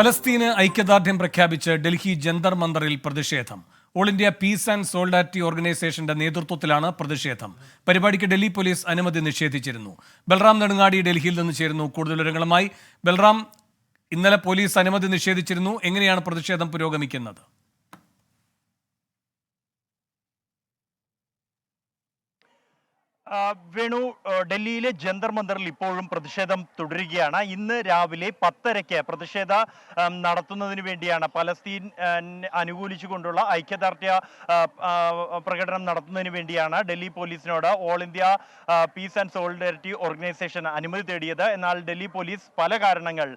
പലസ്തീന് ഐക്യദാർഢ്യം പ്രഖ്യാപിച്ച് ഡൽഹി ജന്തർ മന്ദറിൽ പ്രതിഷേധം. All India peace and solidarity ഓർഗനൈസേഷന്റെ നേതൃത്വത്തിലാണ് പ്രതിഷേധം. പരിപാടിക്ക് ഡൽഹി പോലീസ് അനുമതി നിഷേധിച്ചിരുന്നു. ബൽറാം നെടുങ്ങാടി ഡൽഹിയിൽ നിന്ന് ചേരുന്നു. കൂടുതൽ വിവരങ്ങളുമായി ബൽറാം ഇന്നലെ പോലീസ് അനുമതി നിഷേധിച്ചിരുന്നു. എങ്ങനെയാണ് പ്രതിഷേധം പുരോഗമിക്കുന്നത്? വേണു ഡൽഹിയിലെ ജന്തർ മന്ദറിൽ ഇപ്പോഴും പ്രതിഷേധം തുടരുകയാണ്. ഇന്ന് രാവിലെ പത്തരയ്ക്ക് പ്രതിഷേധ നടത്തുന്നതിന് വേണ്ടിയാണ് പലസ്തീൻ അനുകൂലിച്ചു കൊണ്ടുള്ള അനുകൂലിച്ചുകൊണ്ടുള്ള ഐക്യദാർഢ്യ പ്രകടനം നടത്തുന്നതിന് വേണ്ടിയാണ് ഡൽഹി പോലീസിനോട് all India peace and solidarity organisation അനുമതി തേടിയത്. എന്നാൽ ഡൽഹി പോലീസ് പല കാരണങ്ങൾ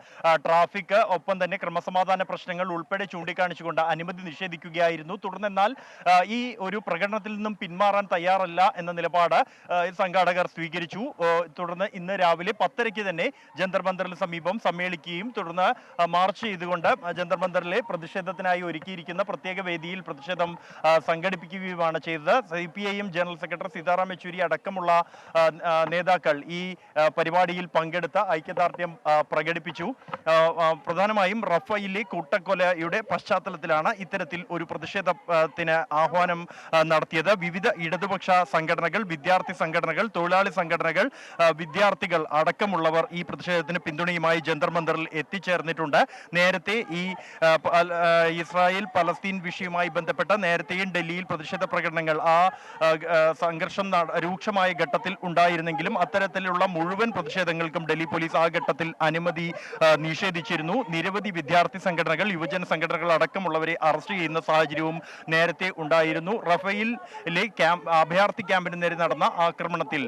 ട്രാഫിക് ഒപ്പം തന്നെ ക്രമസമാധാന പ്രശ്നങ്ങൾ ഉൾപ്പെടെ ചൂണ്ടിക്കാണിച്ചുകൊണ്ട് അനുമതി നിഷേധിക്കുകയായിരുന്നു. തുടർന്നെന്നാൽ ഈ ഒരു പ്രകടനത്തിൽ നിന്നും പിന്മാറാൻ തയ്യാറല്ല എന്ന നിലപാട് സംഘാടകർ സ്വീകരിച്ചു. തുടർന്ന് ഇന്ന് രാവിലെ പത്തരയ്ക്ക് തന്നെ ജന്തർ സമീപം സമ്മേളിക്കുകയും തുടർന്ന് മാർച്ച് ചെയ്തുകൊണ്ട് ജന്തർ പ്രതിഷേധത്തിനായി ഒരുക്കിയിരിക്കുന്ന പ്രത്യേക വേദിയിൽ പ്രതിഷേധം സംഘടിപ്പിക്കുകയുമാണ് ചെയ്തത്. C P I M general secretary Sitaram Yechury അടക്കമുള്ള നേതാക്കൾ ഈ പരിപാടിയിൽ പങ്കെടുത്ത ഐക്യദാർഢ്യം പ്രകടിപ്പിച്ചു. പ്രധാനമായും റഫയിലെ കൂട്ടക്കൊലയുടെ പശ്ചാത്തലത്തിലാണ് ഇത്തരത്തിൽ ഒരു പ്രതിഷേധത്തിന് ആഹ്വാനം നടത്തിയത്. വിവിധ ഇടതുപക്ഷ സംഘടനകൾ വിദ്യാർത്ഥി സംഘടനകൾ തൊഴിലാളി സംഘടനകൾ വിദ്യാർത്ഥികൾ അടക്കമുള്ളവർ ഈ പ്രതിഷേധത്തിന് പിന്തുണയുമായി ജന്തർ മന്ദറിൽ എത്തിച്ചേർന്നിട്ടുണ്ട്. നേരത്തെ ഈ ഇസ്രായേൽ പലസ്തീൻ വിഷയവുമായി ബന്ധപ്പെട്ട നേരത്തെയും ഡൽഹിയിൽ പ്രതിഷേധ പ്രകടനങ്ങൾ ആ സംഘർഷം രൂക്ഷമായ ഘട്ടത്തിൽ ഉണ്ടായിരുന്നെങ്കിലും അത്തരത്തിലുള്ള മുഴുവൻ പ്രതിഷേധങ്ങൾക്കും ഡൽഹി പോലീസ് ആ ഘട്ടത്തിൽ അനുമതി നിഷേധിച്ചിരുന്നു. നിരവധി വിദ്യാർത്ഥി സംഘടനകൾ യുവജന സംഘടനകൾ അടക്കമുള്ളവരെ അറസ്റ്റ് ചെയ്യുന്ന സാഹചര്യവും നേരത്തെ ഉണ്ടായിരുന്നു. റഫയിലെ ക്യാമ്പ് അഭയാർത്ഥി ക്യാമ്പിന് നേരെ നടന്ന ആക്രമണത്തിൽ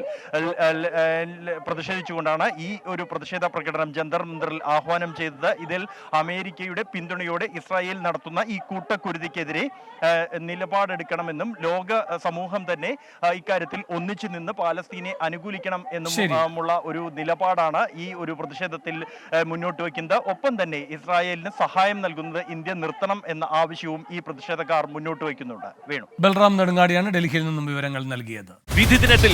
പ്രതിഷേധിച്ചുകൊണ്ടാണ് ഈ ഒരു പ്രതിഷേധ പ്രകടനം ജന്തർ മന്ദറിൽ ആഹ്വാനം ചെയ്തത്. ഇതിൽ അമേരിക്കയുടെ പിന്തുണയോടെ ഇസ്രായേൽ നടത്തുന്ന ഈ കൂട്ടക്കുരുതിക്കെതിരെ നിലപാടെടുക്കണമെന്നും ലോക സമൂഹം തന്നെ ഇക്കാര്യത്തിൽ ഒന്നിച്ചു നിന്ന് പാലസ്തീനെ അനുകൂലിക്കണം എന്നും ഉള്ള ഒരു നിലപാടാണ് ഈ ഒരു പ്രതിഷേധത്തിൽ മുന്നോട്ട് വയ്ക്കുന്നത്. ഒപ്പം തന്നെ ഇസ്രായേലിന് സഹായം നൽകുന്നത് ഇന്ത്യ നിർത്തണം എന്ന ആവശ്യവും ഈ പ്രതിഷേധക്കാർ മുന്നോട്ട് വയ്ക്കുന്നുണ്ട്. വേണു. ബൽറാം നെടുങ്ങാടിയാണ് ഡൽഹിയിൽ നിന്നും വിവരങ്ങൾ നൽകിയത്. വിധി ദിനത്തിൽ